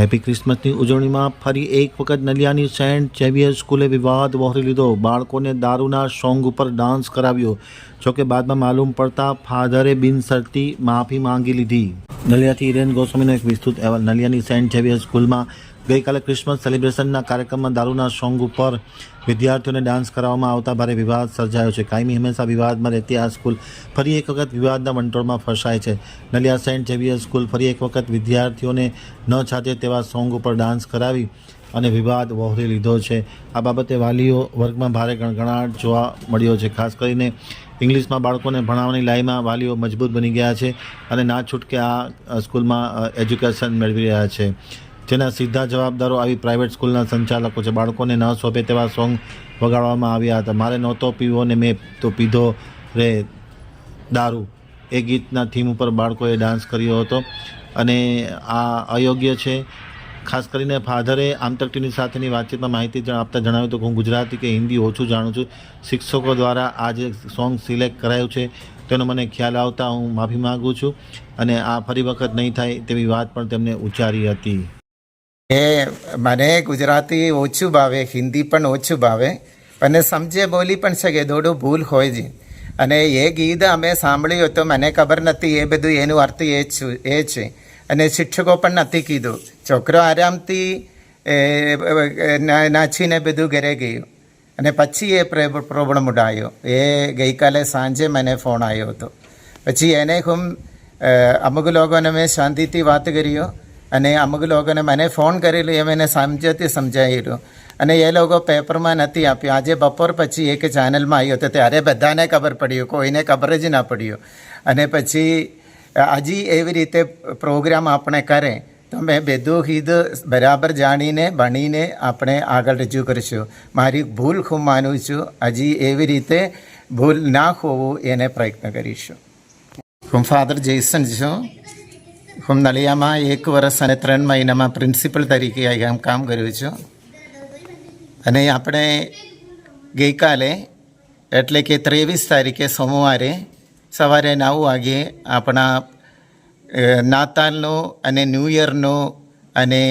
Happy ક્રિસમસની ઉજવણીમાં ફરી એક વખત નલિયાની સેન્ટ ઝેવિયર સ્કૂલે વિવાદ વહોરી લીધો. બાળકોને દારૂના સોંગ ઉપર ડાન્સ કરાવ્યો જોકે બાદમાં માલુમ પડતા ફાધરે બિનશરતી માફી માંગી લીધી. નલિયાથી ઇરેન ગોસ્વામીનો એક વિસ્તૃત અહેવાલ. નલિયાની સેન્ટ ઝેવિયર સ્કૂલમાં ગઈકાલે ક્રિસમસ સેલિબ્રેશનના કાર્યક્રમમાં દારૂના સોંગ ઉપર વિદ્યાર્થીઓને ડાન્સ કરાવવામાં આવતા ભારે વિવાદ સર્જાયો છે. કાયમી હંમેશા વિવાદમાં રહેતી આ સ્કૂલ ફરી એક વખત વિવાદના વંટોળમાં ફસાય છે. નલિયા સેન્ટ ઝેવિયર સ્કૂલ ફરી એક વખત વિદ્યાર્થીઓને ન છાતે તેવા સોંગ ઉપર ડાન્સ કરાવી અને વિવાદ વહોરી લીધો છે. આ બાબતે વાલીઓ વર્ગમાં ભારે ગણગણાટ જોવા મળ્યો છે. ખાસ કરીને ઇંગ્લિશમાં બાળકોને ભણાવવાની લાઈમાં વાલીઓ મજબૂત બની ગયા છે અને ના છૂટકે આ સ્કૂલમાં એજ્યુકેશન મેળવી રહ્યા છે. જેના સીધા જવાબદારો આવી પ્રાઇવેટ સ્કૂલના સંચાલકો છે. બાળકોને ન સોંપે તેવા સોંગ વગાડવામાં આવ્યા હતા. મારે નહોતો પીવો ને મેં તો પીધો રે દારૂ. એ ગીતના થીમ ઉપર બાળકોએ ડાન્સ કર્યો હતો અને આ અયોગ્ય છે. ખાસ કરીને ફાધરે આમતકટીની સાથેની વાતચીતમાં માહિતી આપતા જણાવ્યું હતું હું ગુજરાતી કે હિન્દી ઓછું જાણું છું. શિક્ષકો દ્વારા આ જે સોંગ સિલેક્ટ કરાયું છે તેનો મને ખ્યાલ આવતા હું માફી માગું છું અને આ ફરી વખત નહીં થાય તેવી વાત પણ તેમણે ઉચ્ચારી હતી. એ મને ગુજરાતી ઓછું ભાવે, હિન્દી પણ ઓછું ભાવે. અને સમજે બોલી પણ શકે થોડું ભૂલ હોય છે અને એ ગીત અમે સાંભળ્યું તો મને ખબર નથી, એ બધું એનું અર્થ એ છું, એ છે. અને શિક્ષકો પણ નથી કીધું. છોકરો આરામથી નાચીને બધું ઘરે ગયું. અને પછી એ પ્રે- પ્રોબ્લેમ ઉઠાયો એ ગઈકાલે સાંજે મને ફોન આવ્યો હતો. પછી એને હું અમુક લોકોને મેં શાંતિથી વાત કર્યો અને અમુક લોકોને મને ફોન કરેલો એ મને સમજ્યથી સમજાયેલું. અને એ લોકો પેપરમાં નથી આપ્યું. આજે બપોર પછી એક ચેનલમાં આવ્યો હતો. ત્યારે બધાને ખબર પડ્યું. કોઈને ખબર જ ના પડ્યું. અને પછી, હજી એવી રીતે પ્રોગ્રામ આપણે કરે, તો મેં બધું હિદ બરાબર જાણીને, ભણીને આપણે આગળ રજૂ કરીશું. મારી ભૂલ હું માનું છું. હજી એવી રીતે ભૂલ ના હોવું એને પ્રયત્ન કરીશું. હું ફાધર જેસન છું હું નલિયામાં એક વર્ષ અને ત્રણ મહિનામાં પ્રિન્સિપલ તરીકે અહીંયા કામ કર્યું છું અને આપણે ગઈકાલે એટલે કે ત્રેવીસ તારીખે સોમવારે સવારે નવ વાગ્યે આપણા નાતાલનો અને ન્યૂ યરનો અને